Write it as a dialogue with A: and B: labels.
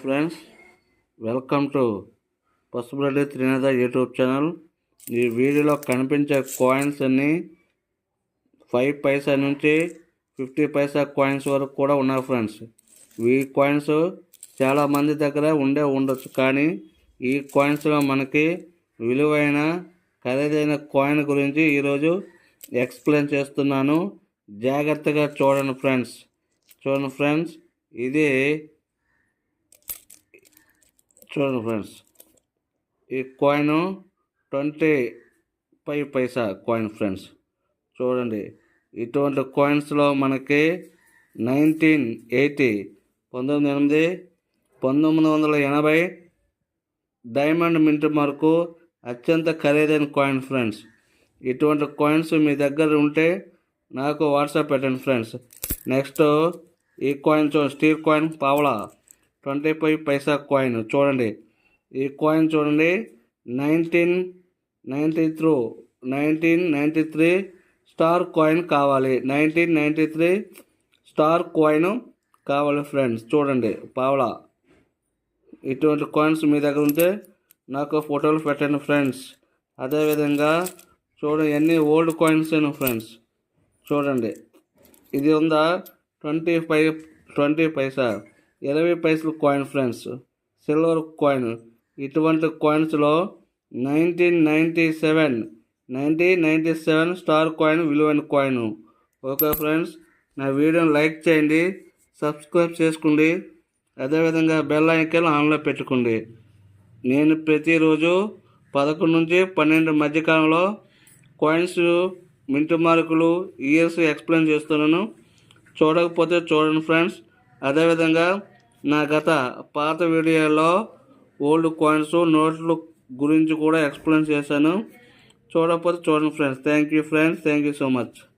A: Friends welcome to Pasupureddy త్రినేద YouTube channel ఈ వీడియోలో కనిపించే కాయిన్స్ అన్ని ఫైవ్ పైసా నుంచి ఫిఫ్టీ పైసా కాయిన్స్ వరకు కూడా ఉన్నాయి ఫ్రెండ్స్ ఈ కాయిన్స్ చాలా మంది దగ్గర ఉండే ఉండొచ్చు కానీ ఈ కాయిన్స్లో మనకి విలువైన ఖరీదైన కాయిన్ గురించి ఈరోజు ఎక్స్ప్లెయిన్ చేస్తున్నాను. జాగ్రత్తగా చూడండి ఫ్రెండ్స్ చూడండి ఫ్రెండ్స్ ఇది చూడండి ఫ్రెండ్స్. ఈ coin twenty five paisa coin friends. చూడండి. ఇటువంటి కాయిన్స్లో మనకి నైన్టీన్ ఎయిటీ పంతొమ్మిది ఎనిమిది పంతొమ్మిది వందల ఎనభై డైమండ్ మింట్ మార్కు అత్యంత ఖరీదైన కాయిన్ ఫ్రెండ్స్. ఇటువంటి కాయిన్స్ మీ దగ్గర ఉంటే నాకు వాట్సాప్ పెట్టండి ఫ్రెండ్స్. నెక్స్ట్ ఈ కాయిన్ స్టీల్ కాయిన్ పావలా. ట్వంటీ ఫైవ్ పైసా కాయిన్ చూడండి. ఈ కాయిన్ చూడండి. Nineteen ninety through nineteen ninety three star coin కావాలి. Nineteen ninety three star coin కావాలి ఫ్రెండ్స్. చూడండి. పావలా. ఇటువంటి కాయిన్స్ మీ దగ్గర ఉంటే నాకు ఫోటోలు పెట్టండి ఫ్రెండ్స్. అదేవిధంగా చూడండి ఎన్ని ఓల్డ్ కాయిన్స్ ఫ్రెండ్స్. చూడండి. ఇది ఉందా? Twenty five twenty paisa. ఇరవై పైసలు కాయిన్ ఫ్రెండ్స్ సిల్వర్ కాయిన్ ఇటువంటి కాయిన్స్లో nineteen ninety seven nineteen ninety seven star coin విలువైన కాయిన్ ఓకే ఫ్రెండ్స్ నా వీడియోని లైక్ చేయండి సబ్స్క్రైబ్ చేసుకోండి అదేవిధంగా బెల్ ఐకాన్ ఆన్లో పెట్టుకోండి. నేను ప్రతిరోజు పదకొండు నుంచి పన్నెండు మధ్యకాలంలో కాయిన్స్ మింటు మార్కులు ఇయర్స్ ఎక్స్ప్లెయిన్ చేస్తున్నాను. చూడకపోతే చూడండి ఫ్రెండ్స్ అదేవిధంగా నా గత పాత వీడియోలో ఓల్డ్ కాయిన్స్ నోట్లు గురించి కూడా ఎక్స్ప్లెయిన్ చేశాను. చూడకపోతే చూడండి friends thank you friends thank you so much